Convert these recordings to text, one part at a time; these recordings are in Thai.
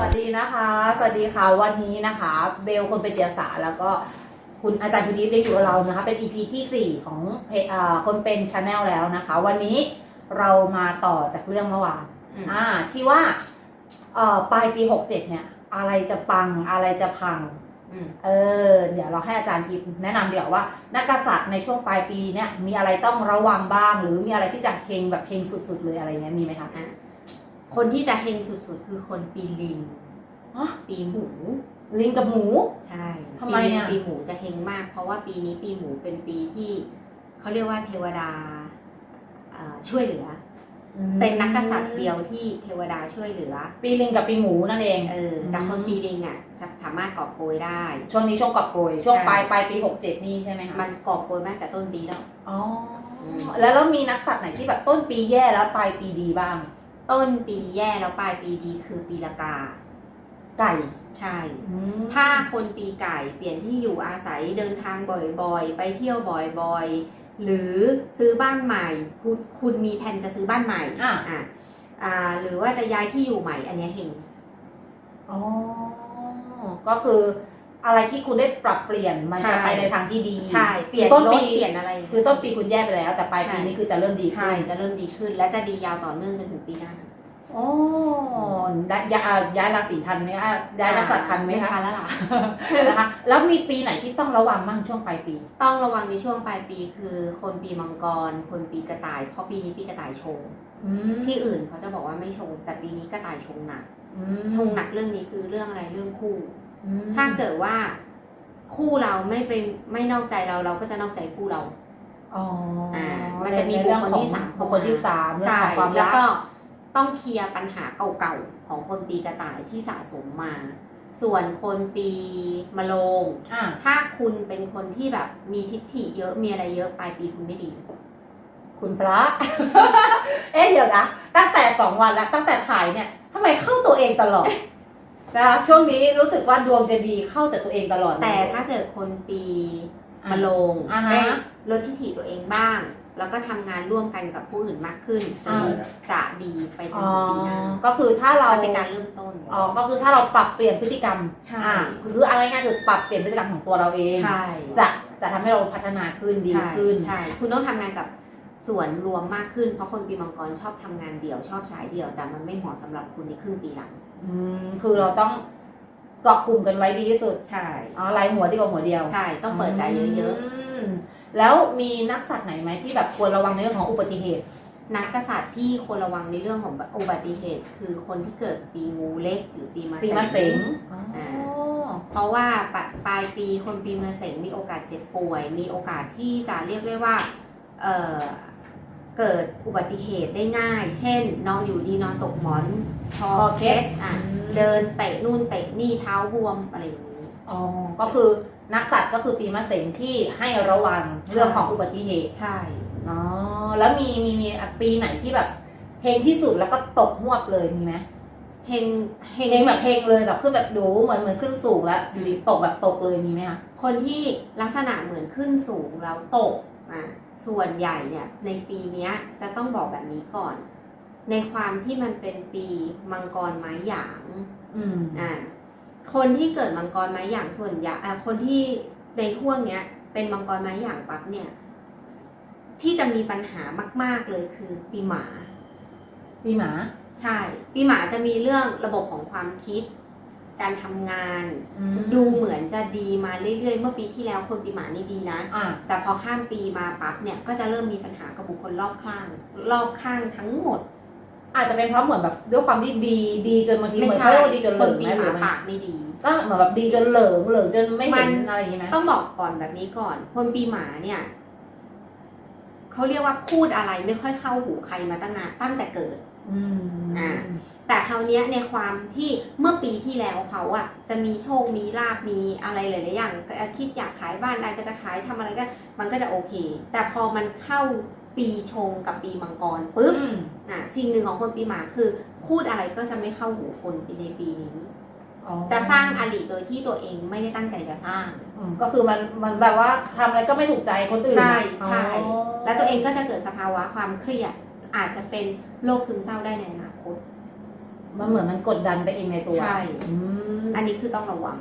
วัสดีนะคะ สวัสดีค่ะ วันนี้นะคะ เบลคนเป็นเจียสาแล้วก็คุณอาจารย์คุณดิฟได้อยู่กับเรานะคะ เป็น EP ที่ 4 ของเพจอ่าคนเป็นชาแนลแล้วนะคะ วันนี้เรามาต่อจากเรื่องเมื่อวานอืมอ่าที่ว่าเอ่อปลายปี 67 เนี่ย อะไรจะปังอะไรจะพังอืมเออ เดี๋ยวเราให้อาจารย์อิฟแนะนำเดี๋ยวว่า นักกษัตริย์ในช่วงปลายปีเนี่ยมีอะไรต้องระวังบ้าง หรือมีอะไรที่จะเฮงแบบเฮงสุด ๆ เลยอะไรเงี้ยมีไหมคะอะ คนที่จะเฮงสุดๆ คือคนปีลิงอ๋อปีหมู ลิงกับหมู ใช่ทำไมปีลิงอะ ปีหมูจะเฮงมาก เพราะว่าปีนี้ปีหมูเป็นปีที่เขาเรียกว่าเทวดาอ่าช่วยเหลืออเป็นนักกษัตริย์เดียวที่เทวดาช่วยเหลือ ปีลิงกับปีหมูนั่นเองเออแต่อืมคนปีลิงอะจะสามารถกอบโกยได้ ช่วงนี้ช่วงกอบโกยช่วงใช่ปลายปลายปี67นี่ใช่ไหมคะมันกอบโกยมาตั้งแต่ต้นปีแล้วอ๋ออมแล้วแล้วมีนักสัตว์ไหนที่แบบต้นปีแย่แล้วปลายปีดีบ้าง ต้นปีแย่แล้วปลายปีดีคือปีละกา ไก่ใช่ อืมถ้าคนปีไก่เปลี่ยนที่อยู่อาศัยเดินทางบ่อยๆ ไปเที่ยวบ่อยๆ หรือซื้อบ้านใหม่ คุณคุณมีแผนจะซื้อบ้านใหม่อะ อะอ่าหรือว่าจะย้ายที่อยู่ใหม่ อันเนี้ยเฮงอ๋อ ก็คืออะไรที่คุณได้ปรับเปลี่ยนมันจะใช่ไปในทางที่ดี ใช่ เปลี่ยนต้นรปี ถเปลี่ยนอะไร คือต้นปีคุณแย่ไปแล้ว แต่ปลายปีใช่ นี้คือจะเริ่มดีขึ้ใช่นจะเริ่มดีขึ้น และจะดียาวต่อเนื่องจนถึงปีหน้า โอ้ได้ย้ายอ่าย้ายราศีทันไหมคะย้ายนักสัตว์ทันไหมไม่คะทันแล้วล่ะนะคะแล้วมีปีไหนที่ต้องระวังบ้างช่วงปลายปี ต้องระวังในช่วงปลายปีคือคนปีมังกร คนปีกระต่าย เพราะปีนี้ปีกระต่ายชงอืมที่อื่นเขาจะบอกว่าไม่ชง แต่ปีนี้กระต่ายชงหนักอืมชงหนักเรื่องนี้คือเรื่องอะไรเรื่องคู่อืมถ้าเกิดว่าคู่เราไม่เป็นไม่นอกใจเราเราก็จะนอกใจคู่เราอ๋ออ่ามันจะมีบุคคลที่สามบุคคลที่สามเรื่องใช่ของความแล้วรักก็ ต้องเคลียร์ปัญหาเก่าๆของคนปีกระต่ายที่สะสมมา ส่วนคนปีมะโรงอ่าถ้าคุณเป็นคนที่แบบมีทิฏฐิเยอะมีอะไรเยอะปลายปีคุณไม่ดี คุณพระ เอ๊ะเดี๋ยวนะ ตั้งแต่สองวันแล้ว ตั้งแต่ถ่ายเนี่ยทำไมเข้าตัวเองตลอดนะคะช่วงนี้รู้สึกว่าดวงจะดีเข้าแต่ตัวเองตลอดเลยแต่ถ้าเกิดคนปีมะโรงอ่าฮะได้ลดทิฏฐิตัวเองบ้าง แล้วก็ทำงานร่วมกันกับผู้อื่นมากขึ้นอ่า จะดีไปจนอ๋อถึงปีหน้าก็คือถ้าเรามันเป็นการเริ่มต้น อ๋อก็คือถ้าเราปรับเปลี่ยนพฤติกรรมใช่ อ่าคือเอาง่ายๆคือปรับเปลี่ยนพฤติกรรมของตัวเราเองใช่จะจะทำให้เราพัฒนาขึ้นดีใช่ขึ้น ใช่คุณต้องทำงานกับส่วนรวมมากขึ้น เพราะคนปีมังกรชอบทำงานเดี่ยวชอบฉายเดี่ยว แต่มันไม่เหมาะสำหรับคุณในครึ่งปีหลัง อืมคือเราต้องเกาะกลุ่มกันไว้ดีที่สุดใช่ อ๋อลายหัวดีกว่าหัวเดียวใช่ ต้องเปิดใจเยอะม แล้วมีนักสัตว์ไหนไหมที่แบบควรระวังในเรื่องของอุบัติเหตุๆนักกษัตริย์ที่ควรระวังในเรื่องของอุบัติเหตุ คือคนที่เกิดปีงูเล็กหรือปีมะปีมะเสงอ๋อ๋อเพราะว่าปลายปลายปีคนปีมะเสงมีโอกาสเจ็บป่วย มีโอกาสที่จะเรียกได้ว่าเอ่อเกิดอุบัติเหตุได้ง่าย เช่น นอนอยู่ดีนอนตกหมอนคอเคล็ดอะเดินเตะนู่นเตะนี่เท้าบวมอะไรอย่างนี้ อ๋อก็คือ นักสัตว์ก็คือปีมะเสงที่ให้ระวังเรื่องของอุบัติเหตุใช่อ๋อแล้วมีมีมีปีไหนที่แบบเฮงที่สุดแล้วก็ตกหวบเลยมีไหมเฮงเฮงเฮงแบบเฮงเลยแบบขึ้นแบบดูเหมือนเหมือนขึ้นสูงแล้วอยู่ดีตกแบบตกเลยมีไหมคะคนที่ลักษณะเหมือนขึ้นสูงแล้วตกอะส่วนใหญ่เนี่ยในปีเนี้ยจะต้องบอกแบบนี้ก่อน ในความที่มันเป็นปีมังกรไม้หยางอืมอะ คนที่เกิดมังกรไม้หยางส่วนใหญ่อะคนที่ในห่วงเนี้ย เป็นมังกรไม้หยางปั๊บเนี่ย ที่จะมีปัญหามาก ๆเลยคือปีหมา ปีหมา ใช่ ปีหมาจะมีเรื่องระบบของความคิด การทำงานอืมดูเหมือนจะดีมาเรื่อยๆ เมื่อปีที่แล้วคนปีหมานี่ดีนะอ่าแต่พอข้ามปีมาปั๊บเนี่ยก็จะเริ่มมีปัญหากับบุคคลรอบข้าง รอบข้างทั้งหมด อาจจะเป็นเพราะเหมือนแบบด้วยความที่ดีดีจนบางทีเหไม่มือนใช่เขาเรียกว่าดีจนเหคลินงปีไหมหหรืมาอไม่ปากไม่ดี ก็เหมือนแบบดีจนเหลิงเหลิงจนไม่เห็นมันอะไรอย่างงี้ไหมต้องบอกก่อนแบบนี้ก่อน คนปีหมาเนี่ยเขาเรียกว่าพูดอะไรไม่ค่อยเข้าหูใครมาตั้งนานตั้งแต่เกิดอืมอ่า แต่คราวเนี้ยในความที่เมื่อปีที่แล้วเขาอะจะมีโชคมีลาบมีอะไรหลายๆอย่างก็คิดอยากขายบ้านได้ก็จะขายทำอะไรก็ มันก็จะโอเค แต่พอมันเข้า ปีชงกับปีมังกรปุ๊บอืมอะสิ่งหนึ่งของคนปีหมาคือ พูดอะไรก็จะไม่เข้าหูคนในปีนี้อ๋อจะสร้างอริโดยที่ตัวเองไม่ได้ตั้งใจจะสร้างอืมก็คือมันมันแบบว่าทำอะไรก็ไม่ถูกใจคนอื่นใช่อ๋อใช่และตัวเองก็จะเกิดสภาวะความเครียด อาจจะเป็นโรคซึมเศร้าได้ในอนาคตมันเหมือนมันกดดันไปเองในตัวใช่อืมอันนี้คือต้องระวัง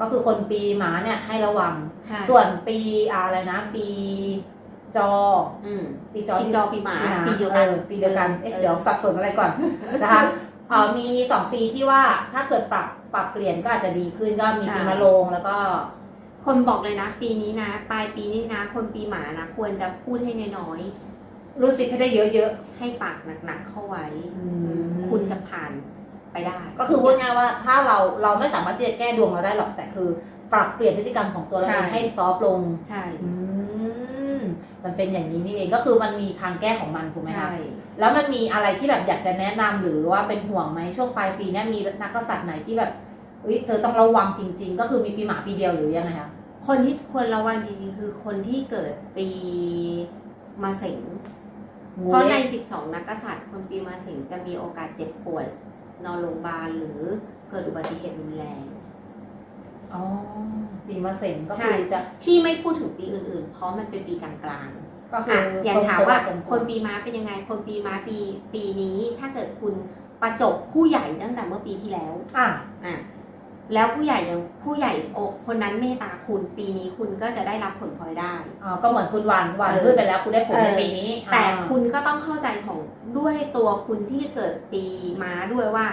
ก็คือคนปีหมาเนี่ยให้ระวังใช่ส่วนปีอะไรนะ ปี จออืมปีจอปีจอปีหมาปีหปีเดียวกันออปีเดียวกันเอ๊ะเออเดี๋ยวสับสนอะไรก่อนนะคะเอ่อมีมีสองปีที่ว่าถ้าเกิดปรับปรับเปลี่ยนก็อาจจะดีขึ้นก็มีปีมะโรงแล้วก็ คนบอกเลยนะ ปีนี้นะ ปลายปีนี้นะ คนปีหมานะควรจะพูดให้น้อยรู้สิทธิ์ให้ได้เยอะๆให้ปากหนักๆเข้าไว้ๆอือืมมคุณจะผ่านไปได้ ก็คือพูดง่ายๆว่าถ้าเราเราไม่สามารถที่จะแก้ดวงเราได้หรอกแต่คือ ปรับเปลี่ยนพฤติกรรมของตัวเราเองให้ซอฟต์ลงใช่อื มมันเป็นอย่างนี้นี่เองก็คือมันมีทางแก้ของมันถูกไหมคะใช่แล้วมันมีอะไรที่แบบอยากจะแนะนำหรือว่าเป็นห่วงไหมช่วงปลายปีเนี้ยมีนักกษัตริย์ไหนที่แบบเอ้ยเธอต้องระวังจริง ๆ ก็คือมีปีหมาปีเดียวหรือยังไงคะคนที่ควรระวังจริงๆ คือคนที่เกิดปีมาเสงงูเพราะในล็ก12 นักกษัตริย์คนปีมาเสงจะมีโอกาสเจ็บป่วย นอนโรงพยาบาลหรือเกิดอุบัติเหตุรุนแรง อ๋อ ปีมะเสงก็ใช่คือจะที่ไม่พูดถึงปีอื่นๆ เพราะมันเป็นปีกลางๆก็คือะออย่างทรงถามตัวว่าทรงตัวคนปีม้าเป็นยังไง คนปีม้าปีปีนี้ถ้าเกิดคุณประจบผู้ใหญ่ตั้งแต่เมื่อปีที่แล้วอะอะแล้วผู้ใหญ่ยังผู้ใหญ่โอคนนั้นเมตตาคุณปีนี้คุณก็จะได้รับผลพลอยได้อ๋อก็เหมือนคุณวันวันเออขึ้นไปแล้วคุณได้ผลในเออปีนี้ แต่อ่าคุณก็ต้องเข้าใจของด้วยตัวคุณที่เกิดปีม้าด้วยว่า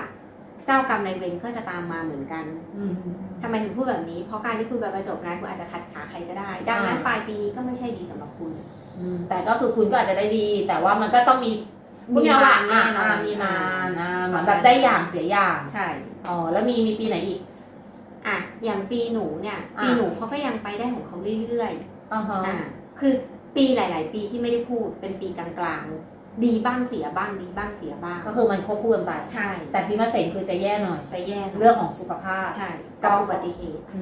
เจ้ากรรมนายเวรก็จะตามมาเหมือนกันอืม ทำไมถึงพูดแบบนี้ เพราะการที่คุณไปประจบนะคุณอาจจะขัดขาใครก็ได้ ดังนั้นอ่าปลายปีนี้ก็ไม่ใช่ดีสำหรับคุณอืมแต่ก็คือคุณก็อาจจะได้ดี แต่ว่ามันก็ต้องมีพูดง่ายๆว่ามีมารแน่นอนอ่ามีมารอ่าเหมือนประมาณแบบได้อย่างเสียอย่างใช่อ๋อแล้วมีมีปีไหนอีก อะอย่างปีหนูเนี่ยอ่าปีหนูเขาก็ยังไปได้ของเขาเรื่อยอ่าฮะๆอ่าคือปีหลาย ๆ ปีที่ไม่ได้พูดเป็นปีกลางๆ ดีบ้างเสียบ้างดีบ้างเสียบ้าง ก็คือมันควบคู่กันไป ใช่ แต่ปีมะเสงคือจะแย่หน่อย ไปแย่หน่ยเรื่องของสุขภาพ ใช่กับอุบัติเหตุ อื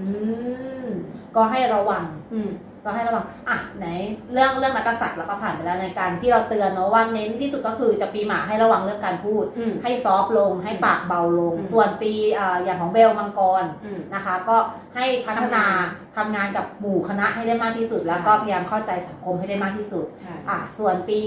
ม ก็ให้ระวัง อืม ก็ให้ระวังอะไหนเรื่องเรื่องนักกษัตริย์เราก็ผ่านไปแล้วในการที่เราเตือนเนาะว่าเน้นที่สุดก็คือจะปีหมาให้ระวังเรื่องการพูดอืมให้ซอฟต์ลง ให้ปากเบาลงอืมส่วนปีอ่าอย่างของเบลมังกรอืมนะคะ ก็ให้พัฒนาทำงานกับหมู่คณะให้ได้มากที่สุด แล้วก็ใช่พยายามเข้าใจสังคมให้ได้มากที่สุดใช่อะส่วนปี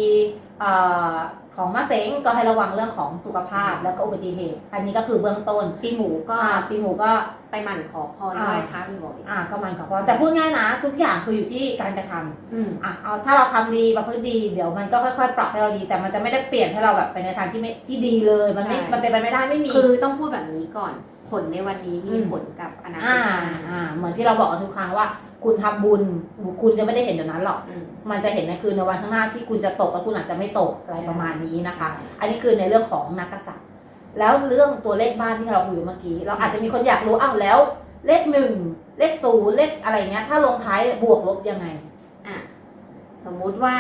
อ่า ของมะเสงก็ให้ระวังเรื่องของสุขภาพแล้วก็อุบัติเหตุ อันนี้ก็คือเบื้องต้นปีหมูก็อ่าปีหมูก็ ไปหมั่นขอพรอ่าไหว้พระบ่อยอ่าก็มันกับพอแต่พูดง่ายนะ ทุกอย่างคืออยู่ที่การกระทำๆอืม อะเอาถ้าเราทำดีประพฤติดีเดี๋ยวมันก็ค่อย ๆ ปรับให้เราดี แต่มันจะไม่ได้เปลี่ยนให้เราแบบไปในทางที่ไม่ที่ดีเลยมันไม่ใช่ มันเป็นไปไม่ได้ไม่มี คือต้องพูดแบบนี้ก่อน ผลในวันนี้มีอืม ผลกับอนาคอ่าตข้างหน้า อ่าเหมือนที่เราบอกกันทุกครั้งว่า คุณทำบุญคุณจะไม่ได้เห็นเดี๋ยวนั้นหรอกอืมมันจะเห็นในคืนในวันข้างหน้าที่คุณจะตกแล้วคุณอาจจะไม่ตกอะไรประมาณนี้นะคะใช่อันนี้คือในเรื่องของนักกษัตริย์ แล้วเรื่องตัวเลขบ้านที่เราคุยเมื่อกี้ เราอาจจะมีคนอยากรู้อ้าวแล้ว เลขหนึ่งเลขศูนย์เลขอะไรเงี้ย ถ้าลงท้ายบวกลบยังไงอะสมมุติว่า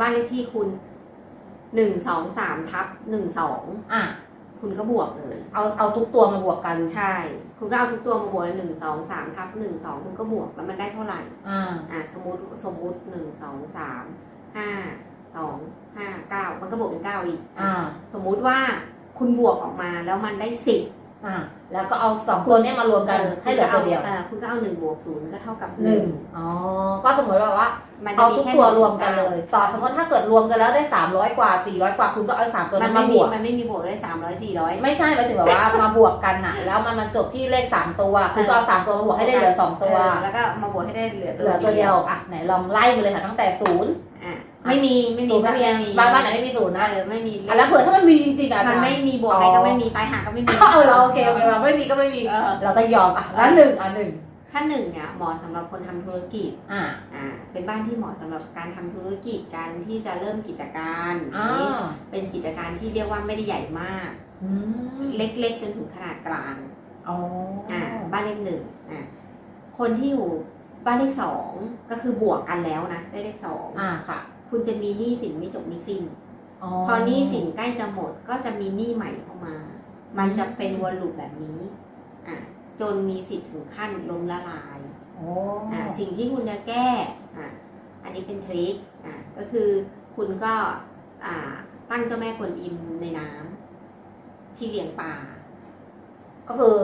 บ้านเลขที่คุณหนึ่งสองสามทับหนึ่งสองอะคุณก็บวกเลย เอาเอาทุกตัวมาบวกกันใช่ คุณก็เอาทุกตัวมาบวกหนึ่งสองสามทับหนึ่งสองคุณก็บวกแล้วมันได้เท่าไหร่อ่าอะสมมติสมมุติหนึ่งสองสามห้าสองห้าเก้ามันก็บวกเป็นเก้าอีกอ่าสมมุติว่าคุณบวกออกมาแล้วมันได้สิบ อ่าแล้วก็เอาสองตัวเนี้ยมารวมกันให้เหลือตัวเดียวออคุณก็เอาหนึ่งบวกศูนย์ก็เท่ากับหนึ่งอ๋อ ก็สมมติว่ามันจะเอามีทุกแค่ตัวหนึ่งรวมกันเลยต่อสมมติถ้าเกิดรวมกันแล้วได้สามร้อยกว่าสี่ร้อยกว่าคุณก็เอาสามตัวมันั้นนไม่มาบมีวก มันไม่มีบวกได้สามร้อยสี่ร้อยไม่ใช่หมายถึงแบบว่ามาบวกกันน่ะ แล้วมันมันจบที่เลขสามตัว คุณก็เอาสามตัวมาบวกให้ได้เหลือสองตัว แล้วก็มาบวกให้ได้เหลือเหลือตัวเดียวอะไหนลองไล่มาเลยค่ะตั้งแต่ศูนย์อะ ไม่มีไม่มีศูนย์ไม่มีไม่มีบ้านบ้านไหนไม่มีศูนย์นะเออไม่มีอะแล้วเผื่อถ้ามันมีจริงๆอะมันไม่มีบวกอะไรก็ไม่มีตายหาก็ไม่มี เออเราโอเคโอเคเราไม่มีก็ไม่มี เออ เราต้องยอมอะแล้วหนึ่งอะหนึ่งถ้าหนึ่งเนี่ยเหมาะสำหรับคนทำธุรกิจอะ อ่าเป็นบ้านที่เหมาะสำหรับการทำธุรกิจการที่จะเริ่มกิจการอ่านี้เป็นกิจการที่เรียกว่าไม่ได้ใหญ่มาก อืมเล็กๆจนถึงขนาดกลางอ๋ออ่าบ้านเลขหนึ่งอ่าคนที่อยู่บ้านเลขสองก็คือบวกกันแล้วนะได้เลขสอง อ่าค่ะ คุณจะมีหนี้สินไม่จบไม่สิ้นอ๋อพอหนี้สินใกล้จะหมดก็จะมีหนี้ใหม่เข้ามา มันจะเป็นวนลูปแบบนี้อ่าจนมีสิทธิ์ถึงขั้นล้มละลายโอ้อ่าสิ่งที่คุณจะแก้อ่าอันนี้เป็นทริคอ่าก็คือคุณก็อ่าตั้งเจ้าแม่กวนอิมในน้ำที่เลี้ยงปลาก็คือ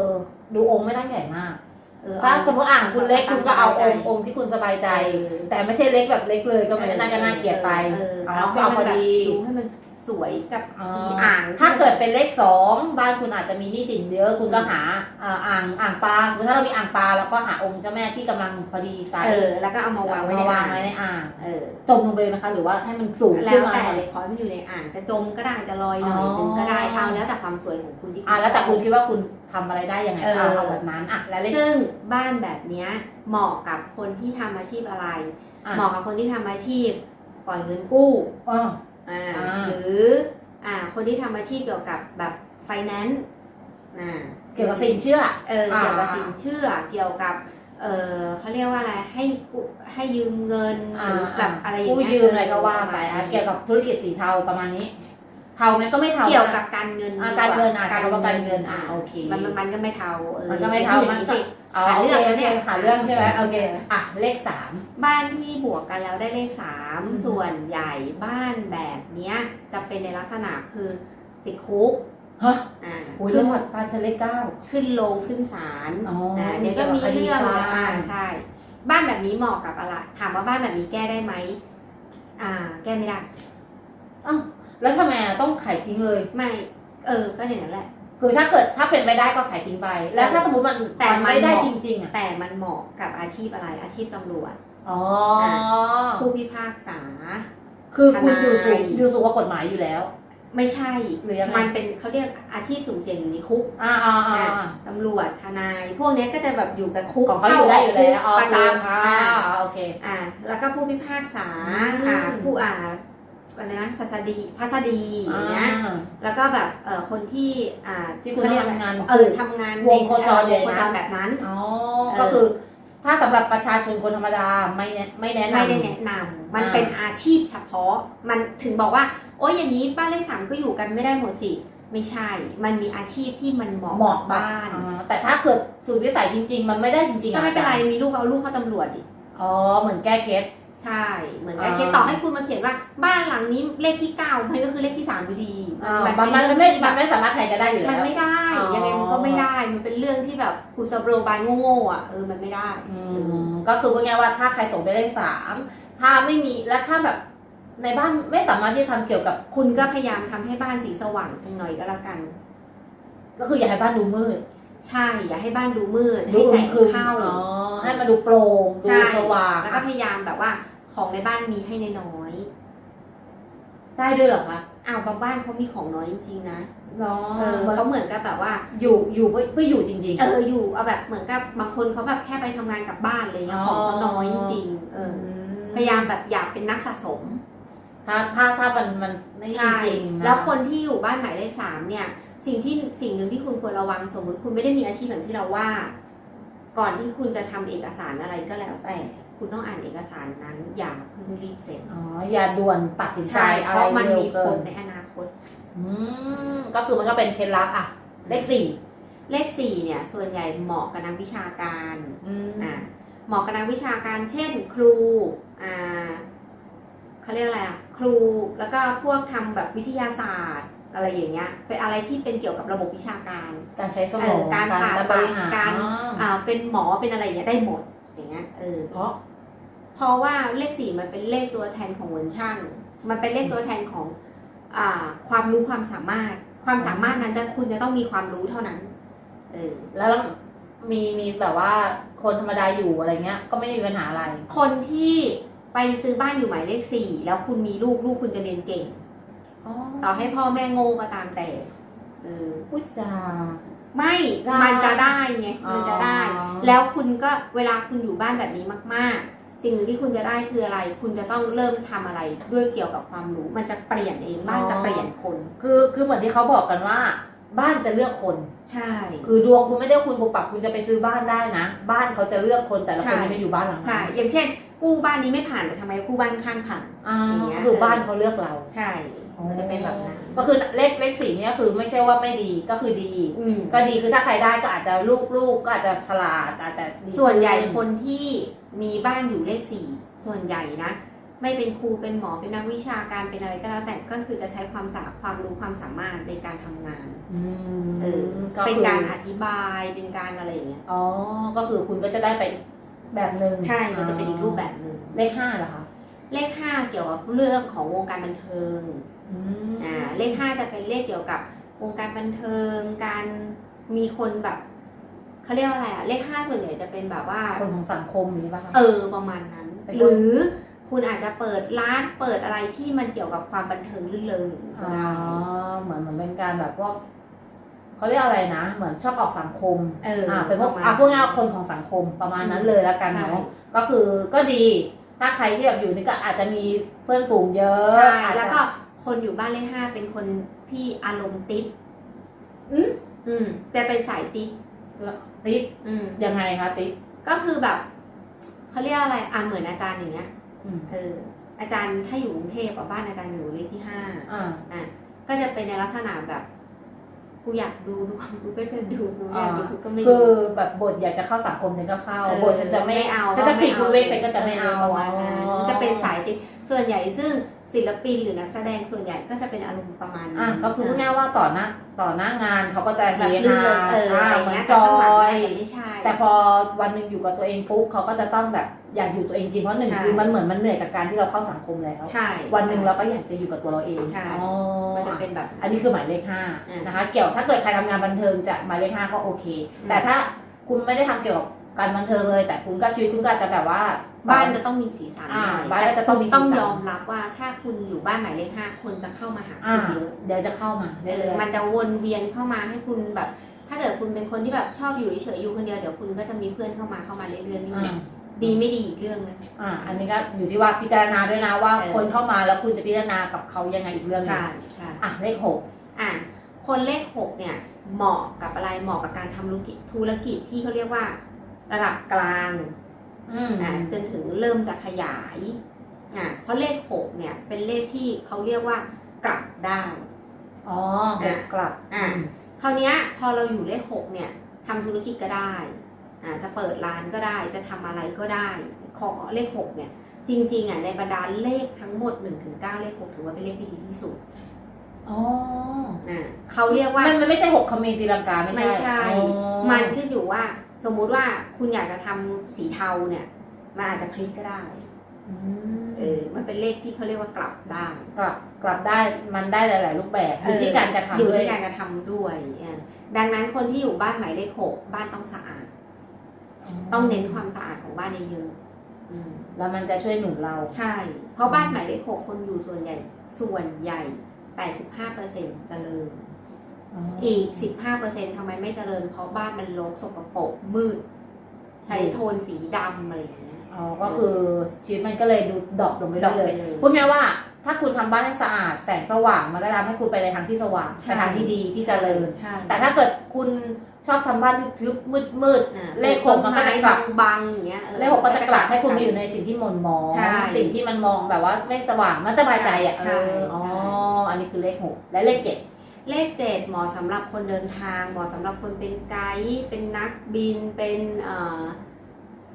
ดูองค์ไม่ต้องใหญ่มาก เออถ้าเอสมมติอ่างคุณเล็กคุณก็เอาองค์ใจองค์ที่คุณสบายใจเออแต่ไม่ใช่เล็กแบบเล็กเลยก็ไม่น่าจะน่าเกลียดไปเออเอาเอาให้เอามันพอแบบดีดูให้มัน สสวยกับอ๋ออี อ่าง ถ้าเกิดเป็นเลขสองบ้านคุณอาจจะมีหนี้สินเยอะคุณก็หาอ่าอ่างอ่างปลาสมมติถ้าเรามีอ่างปลาแล้วก็หาองค์เจ้าแม่ที่กำลังพอดีไซเอส์อแล้วก็เอามาวางไว้ในมาวางอ่างไว้ในอ่างเออ จมลงไปเลยนะคะ หรือว่าให้มันสูงแล้ขึ้นวมาแต่หน่อย เลยขอให้มันอยู่ในอ่างจะจมก็ได้จะลอยหน่อยอ๋อนึงก็ได้เอาแล้วแต่ความสวยของคุณที่คุณอ่าแล้วแต่ชอบคุณคิดว่าคุณทำอะไรได้ยังไงเออเอาเอาแบบนั้นอะแล้วเลขซึ่งบ้านแบบเนี้ยเหมาะกับคนที่ทำอาชีพอะไร อะเหมาะกับคนที่ทำอาชีพปล่อยเงินกู้ อ๋อ อ่าอ่า หรืออ่าคนที่ทำอาชีพเกี่ยวกับแบบไฟแนนซ์นะเกี่ยวกับสินเชื่อ เอออ่าเกี่ยวกับสินเชื่อเกี่ยวกับเออเขาเรียกว่าอะไรให้กู้ให้ยืมเงินหรือแบบอะไรอย่างกู้เงี้ยยืมอะไรก็ว่าไปเออะอเกี่ยวกับธุรกิจสีเทาประมาณนี้ เทาไหมก็ไม่เทาเกี่ยวกันะบการเงินอ่าดีว่การเงินอะใช้คำว่าการเงินอะโอเคมันมันมันก็ไม่เทาเออมันก็ไม่เทาอย่งมันนี้ก็สิเอาหาโอเรื่เคองโอเคเนี่ยหาเรื่องใช่ไหมโอเคเอออะเลขสามบ้านที่บวกกันแล้วได้เลขสามอืมส่วนใหญ่บ้านแบบเนี้ยจะเป็นในลักษณะคือติดคุกฮะอ่าโอ้ยขึ้จันงหวัดปราจีนเลขเก้าขึ้นลงขึ้นศาลอ๋อนะเดี๋ยวก็มีเรื่องคดีอ่าความใช่ บ้านแบบนี้เหมาะกับอะไรถามว่าบ้านแบบนี้แก้ได้ไหมอ่า แก้ไม่ได้อ้าว แล้วทำไมอะต้องขายทิ้งเลย ไม่ เออ ก็อย่างนั้นแหละ คือถ้าเกิดถ้าเป็นไปได้ก็ขายทิ้งไป แล้วถ้าสมมติมันแต่มันไม่ได้เหมาะจริงๆอะแต่มันเหมาะกับอาชีพอะไร อาชีพตำรวจ อ๋อ ผู้พิพากษา คือคุณทนายอยู่สูงอยู่สูงกว่ากฎหมายอยู่แล้ว ไม่ใช่หรือยังไงมันเป็นเขาเรียกอาชีพสุ่มเสี่ยงอยู่ในคุกอ่าอ่าอ่าอ่าตำรวจทนาย พวกเนี้ยก็จะแบบอยู่กับคุกของเขาอยู่ได้อยู่แล้วอ๋อประจตามำอ่าอ่าโอเค อ่า แล้วก็ผู้พิพากษาอืมอ่า ผู้อ่า อะไรนะสัสดีพัสดีอย่างเงี้ยอ่า แล้วก็แบบเออคนที่อ่าที่คุณเขเรียกทำงานเออทำงานวงโคจรในเลยนะ วงโคจรแบบนั้น อ๋อ เออ ก็คือถ้าสำหรับประชาชนคนธรรมดาไม่แนะไม่แนะนำ ไม่ได้แนะนำมันอ่า เป็นอาชีพเฉพาะ มันถึงบอกว่า โอ้ยอย่างนี้บ้านเลขสามก็อยู่กันไม่ได้หมดสิ ไม่ใช่ มันมีอาชีพที่มันเหมาะเหมาะกับบ้าบ้านน แต่ถ้าเกิดสูตรวิสัยจริง ๆ มันไม่ได้จริงๆก็ไม่เป็นไรอาจาย์มีลูกเอาลูกเข้าตำรวจดิ อ๋อ เหมือนแก้เคส ใช่เหมือนกันอ่า เคสต่อให้คุณมาเขียนว่าบ้านหลังนี้เลขที่เก้ามันก็คือเลขที่สามอยู่ดีอ่าแบบมันมันเป็มันนไม่เรื่องที่แบมันบไม่สามารถแทนกันได้อยู่มัแล้นว ไม่ได้อ๋อ ยังไงมันก็ไม่ได้มันเป็นเรื่องที่แบบกุศโลบายโง่ๆอะเออมันไม่ได้อืเออมก็คือพูดง่ายๆว่าถ้าใครตกได้เลขสามถ้าไม่มีและถ้าแบบในบ้านไม่สามารถที่จะทำเกี่ยวกับ คุณก็พยายามทำให้บ้านสีสว่างหน่อยก็แล้วกัน ก็คืออย่าให้บ้านดูมืดใช่อย่าให้บ้านดูมืดดูให้แสงคึมๆเข้า อ๋อให้มันดูโปร่งดูใช่ สว่างแล้วก็พยายามแบบว่า ของในบ้านมีให้น้อย ได้ด้วยเหรอคะๆอ้าวบางบ้านเขามีของน้อยจริงๆนะเนาะเออเขาเหมือนกับแบบว่า อยู่อยู่เพื่อเพื่ออยู่จริงเอออยู่เอาแบบเหมือนกับบางคนเขาแบบแค่ไปทำงานกลับบ้านอะไรเงี้ยอ๋อของเขาน้อยจริงๆเอออมพยายามแบบอยากเป็นนักสะสม ถ้าถ้าถ้ามันมันไม่จใช่ริงๆนะแล้วคนที่อยู่บ้านหมายเลขสามเนี่ย สิ่งที่สิ่งหนึ่งที่คุณควรระวังสมมติคุณไม่ได้มีอาชีพอย่างที่เราว่า ก่อนที่คุณจะทำเอกสารอะไรก็แล้วแต่ คุณต้องอ่านเอกสารนั้นอย่าเพิ่งรีบเซ็นอ๋ออย่าด่วนตัดสินใจใช่อะเพไรราะมันเร็วมีผเกิลนในอนาคต อืมก็คือมันก็เป็นเคล็ดลับอะ เลขสี่เลขสี่เนี่ยส่วนใหญ่เหมาะกับนักวิชาการอืมอะเหมาะกับนักวิชาการ เช่น ครูอ่าเขาเรียกอะไรอะครูแล้วก็พวกทำแบบวิทยาศาสตร์ อะไรอย่างเงี้ยเป็นอะไรที่เป็นเกี่ยวกับระบบวิชาการ การใช้สมองเออการผ่าบริหารการอ๋ออ่าเป็นหมอเป็นอะไรอย่างเงี้ยได้หมดอย่างเงี้ยเออเพราะ เพราะว่าเลขสี่มันเป็นเลขตัวแทนของเวินช่าง มันเป็นเลขตัวแทนของอ่าความรู้ความสามารถ ความสามารถนั้นจะคุณจะต้องมีความรู้เท่านั้น เออ แล้วมีมีแบบว่าคนธรรมดาอยู่อะไรเงี้ย ก็ไม่ได้มีปัญหาอะไร คนที่ไปซื้อบ้านอยู่หมายเลขสี่แล้วคุณมีลูกลูกคุณจะเรียนเก่งอ๋อต่อให้พ่อแม่โง่ก็ตามแต่เอออุ้ยจ้าไม่จ้ามัมันจะได้ไงมันจะได้อ๋อแล้วคุณก็เวลาคุณอยู่บ้านแบบนี้มาก ๆ สิ่งหนึ่งที่คุณจะได้คืออะไร คุณจะต้องเริ่มทำอะไรด้วยเกี่ยวกับความรู้ มันจะเปลี่ยนเองบ้านจะเปลี่ยนคน คือคือเหมือนที่เขาบอกกันว่า บ้านจะเลือกคน ใช่ คือดวงคุณไม่ได้คุณปุกปักคุณจะไปซื้อบ้านได้นะ บ้านเขาจะเลือกคนแต่ละคนใช่ที่ไปอยู่บ้านหลังค่ะนั้นอย่างเช่น กู้บ้านนี้ไม่ผ่านแต่ทำไมกู้บ้านข้างผ่าน อ่าอย่างเงี้ย คือบ้านเขาเลือกเรา ใช่ มันจะเป็นแบบนั้นก็คือเลขเลขสี่เนี่ยคือไม่ใช่ว่าไม่ดีก็คือดี อืมก็ดีคือถ้าใครได้ก็อาจจะลูกลูกก็อาจจะฉลาดอาจจะดีส่วนใหญ่คนที่มีบ้านอยู่เลขสี่ส่วนใหญ่นะ ไม่เป็นครูเป็นหมอเป็นนักวิชาการเป็นอะไรก็แล้วแต่ก็คือจะใช้ความสาความรู้ความสามารถในการทำงานอืมเออก็เป็นคือการอธิบายเป็นการอะไรอย่างเงี้ยอ๋อก็คือคุณก็จะได้ไปแบบหนึ่งใช่มันจะเป็นอีกรูปแบบหนึ่งเลขห้าเหรอคะเลขห้าเกี่ยวกับเรื่องของวงการบันเทิง อืมอ่าเลขห้าจะเป็นเลขเกี่ยวกับวงการบันเทิง การมีคนแบบเขาเรียกว่าอะไรอะเลขห้าส่วนใหญ่จะเป็นแบบว่าคนของสังคมอย่างนี้ป่ะคะเออประมาณนั้นเป็นคนหรือคุณอาจจะเปิดร้านเปิดอะไรที่มันเกี่ยวกับความบันเทิงลื่นเริงอย่างนี้ก็อ๋อได้เหมือนเหมือนเป็นการแบบพวกเขาเรียกอะไรนะ เหมือนชอบออกสังคมเอออ่าเป็นพวกประมาณอะพวกง่ายๆคนของสังคมประมาณนั้นเลยแล้วกันใช่เนาะก็คือก็ดีถ้าใครที่แบบอยู่นี่ก็อาจจะมีเพื่อนฝูงเยอะใช่อาจจะแล้วก็ คนอยู่บ้านเลขห้าเป็นคนที่อารมณ์ติดอืมอืม แต่เป็นสายติดแล้วติ๊กอืม ยังไงคะติ๊กก็คือแบบเขาเรียกอะไรอะเหมือนอาจารย์อย่างเงี้ย อืมเออ อาจารย์ถ้าอยู่กรุงเทพอะบ้านอาจารย์อยู่เลขที่ห้าอ่า อะก็จะเป็นในลักษณะแบบ กูอยากดูดวงกูก็จะดูกูอยากดูกูก็ไม่คืดู อแบบบทอยากจะเข้าสังคมฉันก็เข้าเออบทฉันจะไม่เอาฉันจะผิดไม่คุณเวกฉันก็จะไม่เอาประมาณนั้นอ๋อจะเป็นสายติดส่วนใหญ่ซึ่ง ศิลปินหรือนักแสดงส่วนใหญ่ก็จะเป็นอารมณ์ประมาณอะนี้ก็คือพูดง่ายๆว่าต่อหน้าต่อหน้างานเขาก็จะเฮแบบลื่นฮาเลยเอออ่าอะไรเหมือนเงี้ยจแต่อข้างหลังยอาจจะไม่ใช่แต่พอวันหนึ่งอยู่กับตัวเองปุ๊บเขาก็จะต้องแบบอยากอยู่ตัวเองจริงเพราะหนึ่งใช่คือมันเหมือนมันเหนื่อยกับการที่เราเข้าสังคมแล้วใช่วันหนึ่งเราก็อยากจะอยู่กับตัวเราเองใช่อ๋อมันจะเป็นแบบอันนี้คือหมายเลขห้าอืมนะคะ เกี่ยวถ้าเกิดใครทำงานบันเทิงจะหมายเลขห้าก็โอเคอืมแต่ถ้าคุณไม่ได้ทำเกี่ยวกับ การบันเทิงเลย แต่คุณก็ชีวิตคุณก็อาจจะแบบว่า บ้านจะต้องมีสีสันอ่าหน่อยบ้านก็จะต้องมีสีสัน ต้องยอมรับว่าถ้าคุณอยู่บ้านหมายเลขห้าคนจะเข้ามาหาอ่าคุณเยอะ เดี๋ยวจะเข้ามาเอเรื่ออยๆมันจะวนเวียนเข้ามาให้คุณแบบ ถ้าเกิดคุณเป็นคนที่แบบชอบอยู่เฉยๆอยู่คนเดียวเดี๋ยวคุณก็จะมีเพื่อนเข้ามาเข้ามาเรื่อยๆไม่อ่ามีดีไม่ดีอีกเรื่องนะ อ่า อันนี้ก็อยู่ที่ว่าพิจารณาด้วยนะว่าเออ คนเข้ามาแล้วคุณจะพิจารณากับเขายังไงอีกเรื่องหนึงใช่ใช่อะเลขหกอะคนเลขหกเนี่ยเหมาะกับอะไรเหมาะกับการทำธุรกิจธุรกิจที่เขาเรียกว่า ระดับกลางอืมอะจนถึงเริ่มจะขยายอะเพราะเลขหกเนี่ยเป็นเลขที่เขาเรียกว่ากลับได้ อ๋อหกกลับอะคราวเนี้ยพอเราอยู่เลขหกเนี่ยทำธุรกิจก็ได้อ่าจะเปิดร้านก็ได้จะทำอะไรก็ได้ขอเลขหกเนี่ยจริงๆอะในบรรดาเลขทั้งหมด1นถึงเเลขหกถือว่าเป็นเลขที่ดีที่สุดอ๋ออ่าเขาเรียกว่ามันมันไม่ใช่หกคำเมนตีลังกาไม่ใช่ไม่ใช่อ๋อมันขึ้นอยู่ว่า สมมุติว่าคุณอยากจะทำสีเทาเนี่ย มันอาจจะพลิกก็ได้อืมเออ มันเป็นเลขที่เขาเรียกว่ากลับได้กลับกลับได้มันได้หลาย ๆ รูปแบบอยู่ที่เการกระทำอยู่ด้วยที่การกระทำด้วยอ่าดังนั้นคนที่อยู่บ้านหมายเลขหกบ้านต้องสะอาด ต้องเน้นความสะอาดของบ้านเยอะๆอืมแล้วมันจะช่วยหนุนเราใช่ เพราะบ้านหมายเลขหกคนอยู่ส่วนใหญ่ส่วนใหญ่85%เจริญ อีก 15%ทำไมไม่เจริญ เพราะบ้านมันรกสกปรกมืด ใช้โทนสีดำอะไรอย่างเงี้ยอ๋อก็คือชีวิตมันก็เลยดูดรอปลงไปดรอปเลไปยเลย พูดง่ายว่าถ้าคุณทำบ้านให้สะอาดแสงสว่างมันก็ทำให้คุณไปในทางที่สว่างใช่ไปทางที่ดีที่เจริญใช่แต่ถ้าเกิดคุณชอบทำบ้านทึบๆมืดอ่าเลขหกมันก็จะกลับต้นไม้บางๆอย่างเงี้ยออๆเลขหกก็จะกลับให้คุณไปอยู่ในสิ่งที่หม่นหมองใช่สิ่งที่มันมองแบบว่าไม่สว่างมันสบายใจอะใช่เอออ๋อใช่อันนี้คือเลขหกและเลขเจ็ด เลขเจ็ดเหมาะสำหรับคนเดินทาง เหมาะสำหรับคนเป็นไกด์เป็นนักบินเป็นเอ่อ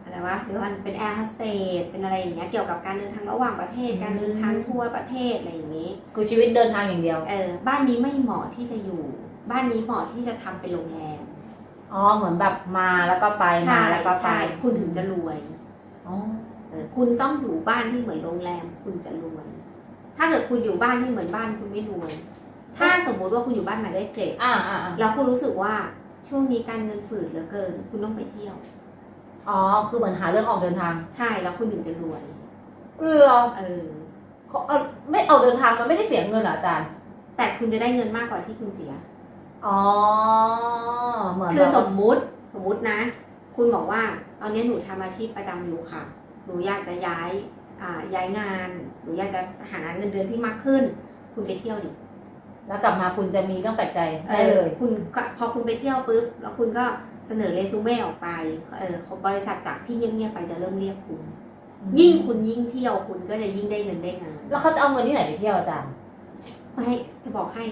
อะไรวะหรือว่าเป็นแอร์โฮสเตสเป็นอะไรอย่างเงี้ยเกี่ยวกับการเดินทางระหว่างประเทศ การเดินทางทั่วประเทศอะไรอย่างนี้คือชีวิตเดินทางอย่างเดียวเออบ้านนี้ไม่เหมาะที่จะอยู่ บ้านนี้เหมาะที่จะทำเป็นโรงแรมอ๋อเหมือนแบบมาแล้วก็ไปมาแล้วก็ไปใช่คุณถึงจะรวยอ๋อเออคุณต้องอยู่บ้านที่เหมือนโรงแรม คุณจะรวย ถ้าเกิดคุณอยู่บ้านที่เหมือนบ้านคุณไม่รวย ถ้าสมมุติว่าคุณอยู่บ้านหมายเลขเจ็ดอ่าอ่าอ่าแล้วคุณรู้สึกว่าช่วงนี้การเงินฝืดเหลือเกิน คุณต้องไปเที่ยว อ๋อ คือเหมือนหาเรื่องออกเดินทาง ใช่แล้วคุณถึงจะรวยเหรอเออเขาเอาไม่ออกเดินทางมันไม่ได้เสียเงินเหรออาจารย์ แต่คุณจะได้เงินมากกว่าที่คุณเสีย อ๋อ เหมือนคือแบบสมมุติสมมุตินะ คุณบอกว่าตอนนี้หนูทำอาชีพประจำอยู่ค่ะ หนูอยากจะย้ายอ่าย้ายงาน หนูอยากจะหาเงินเดือนที่มากขึ้น คุณไปเที่ยวดิ แล้วกลับมาคุณจะมีเรื่องแปลกใจเอได้อเลยคุณก็พอคุณไปเที่ยวปุ๊บแล้วคุณก็เสนอเรซูเม่ออกไปเออบริษัทจากที่เงียบๆไปจะเริ่มเรียกคุณ ยิ่งคุณยิ่งเที่ยวคุณก็จะยิ่งได้เงินได้งานแล้วเขาจะเอาเงินที่ไหนไปเที่ยวอาจารย์ไม่จะบอกให้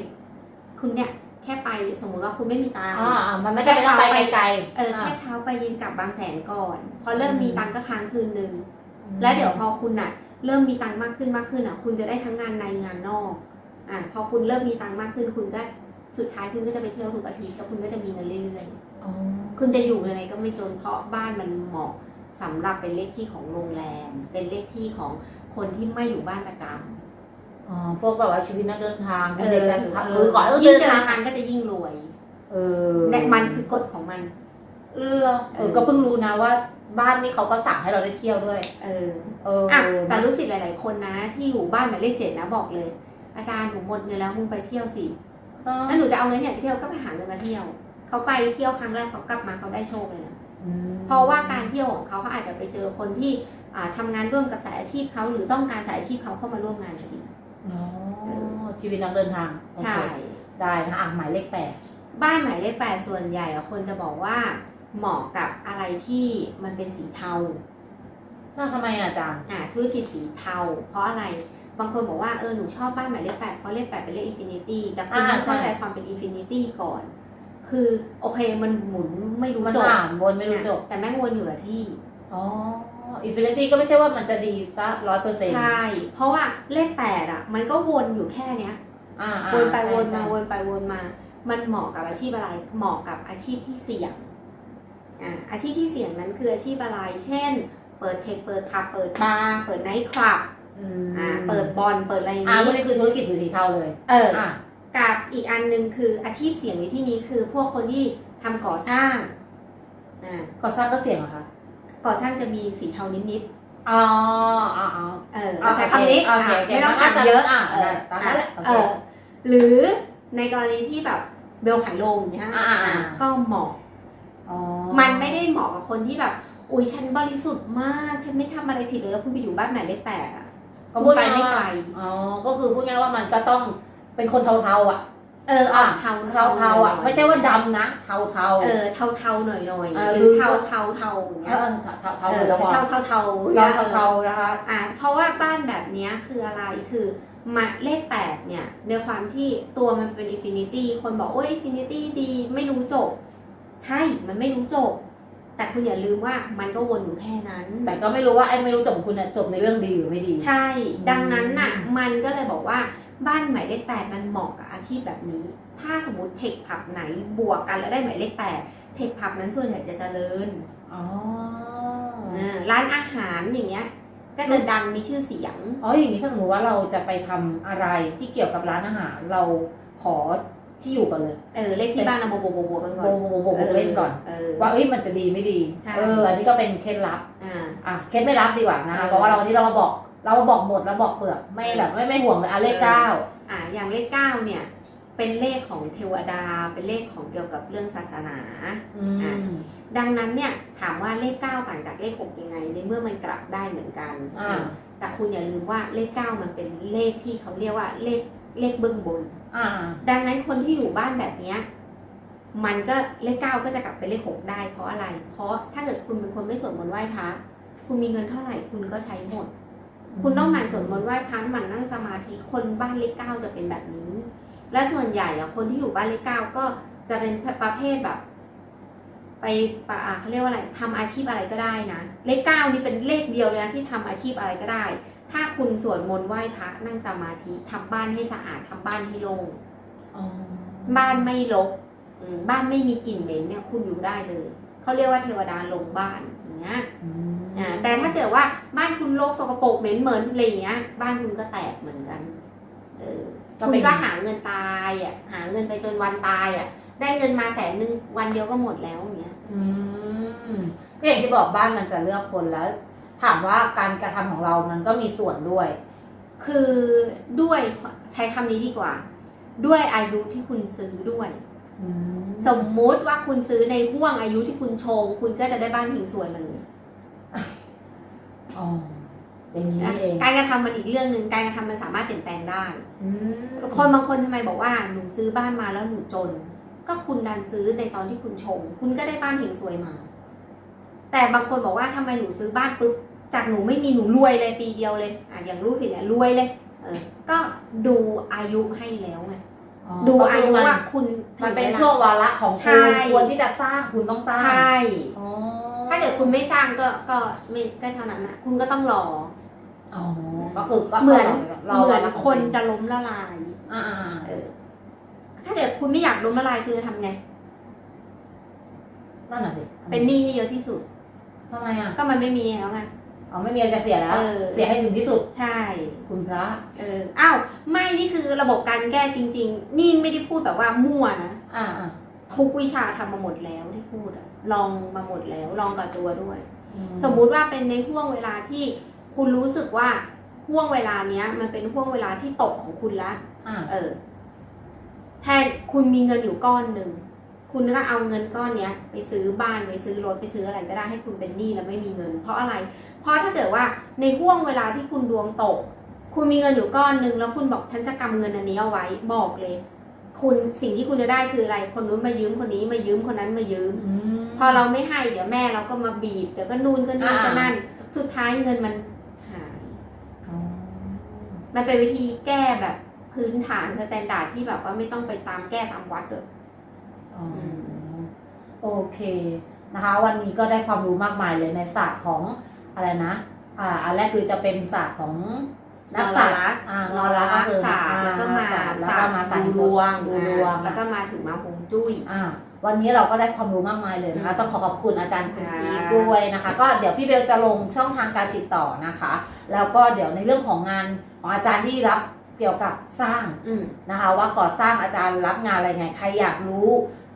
คุณเนี่ยแค่ไปสมมุติว่าคุณไม่มีตังค์อ่าอ่ามันไม่จำเป็นต้องไปไกลๆเอออ่าแค่เช้าไปเย็นกลับบางแสนก่อน พอเริ่มอืมมีตังค์ก็ค้างคืนนึงแล้วเดี๋ยวพอคุณน่ะ เริ่มมีตังค์มากขึ้นมากขึ้นอะ คุณจะได้ทั้งงานในงานนอก อะพอคุณเริ่มมีตังค์มากขึ้นคุณก็สุดท้ายคุณก็จะไปเที่ยวทุกอาทิตย์แล้วคุณก็จะมีเงินเรื่อยอ๋อๆคุณจะอยู่ยังไงก็ไม่จนเพราะบ้านมันเหมาะสำหรับเป็นเลขที่ของโรงแรม เป็นเลขที่ของคนที่ไม่อยู่บ้านประจำอ๋อพวกแบบว่าชีวิตนักเดินทางเอเด็กอกันทางเอคืออขอให้ยิ่งเดินเดินทางทางก็จะยิ่งรวย เออและมันคือกฎของมันเออเหรอเออก็เพิ่งรู้นะว่าบ้านนี่เขาก็สั่งให้เราได้เที่ยวด้วย เออ เอออะเออแต่ลูกศิษย์หลาย ๆ คนนะ ที่อยู่บ้านหมายเลขเจ็ดนะบอกเลย อาจารย์หนูหมดเงินแล้วมึงไปเที่ยวสิเออแล้วหนูจะเอาเงินเนี่ยไปเที่ยวก็ไปหาเงินมาเที่ยวเขาไปเที่ยวครั้งแรกเขากลับมาเขาได้โชคเลยนะอืมเพราะว่าการเที่ยวของเขาเขาอาจจะไปเจอคนที่อ่าทำงานร่วมกับสายอาชีพเขาหรือต้องการสายอาชีพเขาเข้ามาร่วมงานพอดีอ๋อชีวิตนักเดินทางโอเคใช่ได้นะอะหมายเลขแปดบ้านหมายเลขแปดส่วนใหญ่อะคนจะบอกว่าเหมาะกับอะไรที่มันเป็นสีเทาน่าทำไมอะอาจารย์อ่าธุรกิจสีเทา เพราะอะไร บางคนบอกว่าเออหนูชอบบ้านหมายเลขแปดเพราะเลขแปดเป็นเลขอินฟินิตี้แต่คุณต้องเข้าใจความเป็นอินฟินิตี้ก่อน คือโอเคมันหมุนไม่รู้มันจบผ่านวนไม่รู้จบ แต่แม่งวนอยู่กับที่อ๋ออินฟินิตี้ก็ไม่ใช่ว่ามันจะดีซะร้อยเปอร์เซ็นต์ใช่ เพราะว่าเลขแปดอะ มันก็วนอยู่แค่เนี้ยอ่าอ่าวนไปใช่วนมาใช่วนไปวนมา มันเหมาะกับอาชีพอะไร เหมาะกับอาชีพที่เสี่ยงอ่าอาชีพที่เสี่ยงนั้นคืออาชีพอะไร เช่น เปิดเทคเปิดทับเปิดบาร์เปิดไนท์คลับ อืมอ่าเปิดบอลเปิดอะไรอย่างอ่าพวกนี้นี้คือธุรกิจสีเทาเลยเออ อ่ากับอีกอันหนึ่งคืออาชีพเสี่ยงในที่นี้คือพวกคนที่ทำก่อสร้างอ่าก่อสร้างก็เสี่ยงเหรอคะก่อสร้างจะมีสีเทานิดอ๋ออ๋ออ๋อ ๆเออเราใช้คำนี้โอเคอะโอเคไม่ต้องงั้อ่านนก็เยอะอะเออได้ตามนั้นแหละโอเคเออหรือในกรณีที่แบบเบลขายโรงเนี่ยฮะอ่าอ่าอ่าอะก็เหมาะ อ๋อมันไม่ได้เหมาะกับคนที่แบบ อุ้ยฉันบริสุทธิ์มาก ฉันไม่ทำอะไรผิดเลยแล้วคุณไปอยู่บ้านหมายเลขแปดอะ ก็คุพูณดไปง่ายไม่ว่าไกลอ๋อ ก็คือพูดง่ายว่ามันก็ต้องเป็นคนเทาๆอะ เออออกเทาเทาๆอะ ไม่ใช่ว่าดำนะ เทาๆเออเทาเทาๆหน่อยหน่อยๆเออหรือหรือเทาเทาเทาๆอย่างเอเงี้ยอเทาๆเทาเอๆอแล้วพอเทาเทาเทาๆเรานี่ยเทาๆนะคะ อะเพราะว่าบ้านแบบเนี้ยคืออะไรคือมาเลขแปดเนี่ยในความที่ตัวมันเป็นอินฟินิตี้คนบอกโอ้ยอินฟินิตี้ดีไม่รู้จบ ใช่มันไม่รู้จบ แต่คุณอย่าลืมว่ามันก็วนอยู่แค่นั้น แต่ก็ไม่รู้ว่าไอ้ไม่รู้จบของคุณเนี่ยจบในเรื่องดีหรือไม่ดี ใช่ ดังนั้นน่ะมันก็เลยบอกว่าบ้านหมายเลขแปดมันเหมาะกับอาชีพแบบนี้ ถ้าสมมติเทคผับไหนบวกกันแล้วได้หมายเลขแปดเทคผับนั้นส่วนใหญ่จะเจริญอ๋อเออร้านอาหารอย่างเงี้ย ก็จะดังมีชื่อเสียง อ๋ออย่างนี้ถ้าสมมติว่าเราจะไปทำอะไรที่เกี่ยวกับร้านอาหารเราขอ ที่อยู่ก่อนเลยเออเลขที่บ้านเราบวกบวกบวกบวกกันก่โบอนโบโบโบเล่นก่อนเออว่าเอ้ยมันจะดีไม่ดีใช่เอออันนี้ก็เป็นเคล็ดลับอ่าอะเคล็ดไม่ลับดีกว่านะเอคะอเพราะว่าเราวันนี้เรามาบอกเรามาบอกหมดแล้วบอกเปลือกไม่แบบไม่ไม่ห่วงเลยอะเลขเออเก้าอ่าอย่างเลขเก้าเนี่ยเป็นเลขของเทวดาเป็นเลขของเกี่ยวกับเรื่องศาสนาอืมดังนั้นเนี่ยถามว่าเลขเก้าต่างจากเลขหกยังไง ในเมื่อมันกลับได้เหมือนกันอ่าแต่คุณอย่าลืมว่าเลขเก้ามันเป็นเลขที่เขาเรียกว่าเลขเลขเบื้องบนอ่า ดังนั้นคนที่อยู่บ้านแบบเนี้ยมันก็เลขเก้าก็จะกลับเป็นเลขหกได้เพราะอะไร เพราะถ้าเกิดคุณเป็นคนไม่สวดมนต์ไหว้พระคุณมีเงินเท่าไหร่คุณก็ใช้หมด คุณต้องหมั่นสวดมนต์ไหว้พระหมั่นนั่งสมาธิคนบ้านเลขเก้าจะเป็นแบบนี้ และส่วนใหญ่อะคนที่อยู่บ้านเลขเก้าก็จะเป็นประเภทแบบ ไปปะเขาเรียกว่าอะไรทำอาชีพอะไรก็ได้นะเลขเก้านี่เป็นเลขเดียวเลยนะที่ทำอาชีพอะไรก็ได้ ถ้าคุณสวดมนต์ไหว้พระนั่งสมาธิทำบ้านให้สะอาดทำบ้านให้โล่งอ๋อบ้านไม่รกอืมบ้านไม่มีกลิ่นเหม็นเนี่ย คุณอยู่ได้เลยเขาเรียกว่าเทวดาลงบ้านอย่างเงี้ยอืมอ่าแต่ถ้าเกิดว่าบ้านคุณรกสกปรกเหม็นเหมือนอะไรอย่างเงี้ย บ้านคุณก็แตกเหมือนกันเออคุณก็หาเงินตายอะหาเงินไปจนวันตายอะ ได้เงินมาแสนหนึ่งวันเดียวก็หมดแล้วอย่างเงี้ย อืมก็อย่างที่บอกบ้านมันจะเลือกคนแล้ว ถามว่าการกระทำของเรามันก็มีส่วนด้วย คือด้วยใช้คำนี้ดีกว่า ด้วยอายุที่คุณซื้อด้วยอืมสมมุติว่าคุณซื้อในห่วงอายุที่คุณชง คุณก็จะได้บ้านหิงสวยมาเลยอ๋ออย่างนี้นะเองการกระทำมันอีกเรื่องหนึ่งการกระทำมันสามารถเปลี่ยนแปลงได้อืมคนบางคนทำไมบอกว่าหนูซื้อบ้านมาแล้วหนูจน ก็คุณดันซื้อในตอนที่คุณชง คุณก็ได้บ้านเฮงสวยมา แต่บางคนบอกว่าทำไมหนูซื้อบ้านปุ๊บ จากหนูไม่มีหนูรวยเลยปีเดียวเลยอะอย่างลูกศิษย์เนี่ยรวยเลยเออก็ดูอายุให้แล้วไงอ๋อดูก็อาคืยุมันว่าคุณมันเป็นถึลาช่วงวาระของใช่คุณควรที่จะสร้างคุณต้องสร้างใช่อ๋อถ้าเกิดคุณไม่สร้างก็ก็ไม่ก็เท่านั้นนะคุณก็ต้องรออ๋อก็คือก็เหมือนรอเหมือนวาระขงคนจะล้มละลายอ่าเออ ถ้าเกิดคุณไม่อยากล้มละลายคุณจะทำไงนั่นน่ะสิเป็นหนี้ให้เยอะที่สุดทำไมอะก็มันไม่มีแล้วไง อ๋อไม่มีอะไรจะเสียแล้ว เออ เสียให้ถึงที่สุด ใช่ คุณพระ เออ อ้าว ไม่นี่คือระบบการแก้จริง ๆ นี่ไม่ได้พูดแบบว่ามั่วนะ อ่าอ่าทุกวิชาทำมาหมดแล้วที่พูดอะลองมาหมดแล้ว ลองกับตัวด้วย อืสมมุติว่าเป็นในห่วงเวลาที่คุณรู้สึกว่าห่วงเวลาเนี้ย มันเป็นห่วงเวลาที่ตกของคุณละ อ่าเออ แทนคุณมีเงินอยู่ก้อนหนึ่ง คุณก็เอาเงินก้อนเนี้ยไปซื้อบ้านไปซื้อรถไปซื้ออะไรก็ได้ให้คุณเป็นหนี้แล้วไม่มีเงิน เพราะอะไร เพราะถ้าเกิดว่าในห่วงเวลาที่คุณดวงตก คุณมีเงินอยู่ก้อนหนึ่งแล้วคุณบอกฉันจะกำเงินอันนี้เอาไว้บอกเลย คุณสิ่งที่คุณจะได้คืออะไร คนนู้นมายืมคนนี้มายืมคนนั้นมายืมอืมพอเราไม่ให้เดี๋ยวแม่เราก็มาบีบเดี๋ยวก็นู่นก็นี่อ่าก็นั่น สุดท้ายเงินมันหายอ๋อมันเป็นวิธีแก้แบบพื้นฐานสแตนดาร์ดที่แบบว่าไม่ต้องไปตามแก้ตามวัดเลยอ๋อ โอเคนะคะ วันนี้ก็ได้ความรู้มากมายเลยในศาสตร์ของอะไรนะ อ่า อันแรกคือจะเป็นศาสตร์ของนักศาสตร์อ่านอนรักก็คือศาสตร์แล้วก็มาอ่แล้วศาก็สตร์มาสายดูดวงดูดวงอ่าแล้วก็มาถึงมาฮวงจุ้ยอ่าวันนี้เราก็ได้ความรู้มากมายเลยนะคะอืมต้องขอขอบคุณอาจารย์คุณค่ะอีฟด้วยนะคะ ก็เดี๋ยวพี่เบลจะลงช่องทางการติดต่อนะคะ แล้วก็เดี๋ยวในเรื่องของงานของอาจารย์ที่รับเกี่ยวกับสร้างอืมนะคะ ว่าก่อสร้างอาจารย์รับงานอะไรไงใครอยากรู้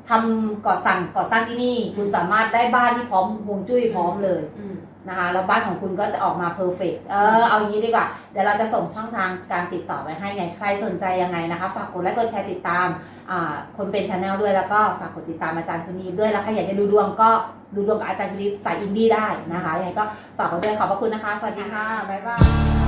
ทำก่อสั่งก่อสร้างที่นี่ คุณสามารถได้บ้านที่พร้อมฮวงจุ้ยพร้อมเลยอืมนะคะแล้วบ้านของคุณก็จะออกมาเพอร์เฟกเออเอางี้ดีกว่า เดี๋ยวเราจะส่งช่องทางการติดต่อไปให้ไง ใครสนใจยังไงนะคะ ฝากกดไลค์กดแชร์ติดตามอ่าคนเป็นชาแนลด้วยแล้วก็ฝากกดติดตามอาจารย์คนนี้ด้วยแล้วใครอยากจะดูดวงก็ดูดวงกับอาจารย์คนนี้สายอินดี้ได้นะคะยังไงก็ฝากไว้ด้วยขอบพระคุณนะคะ สวัสดีค่ะ บ๊ายบาย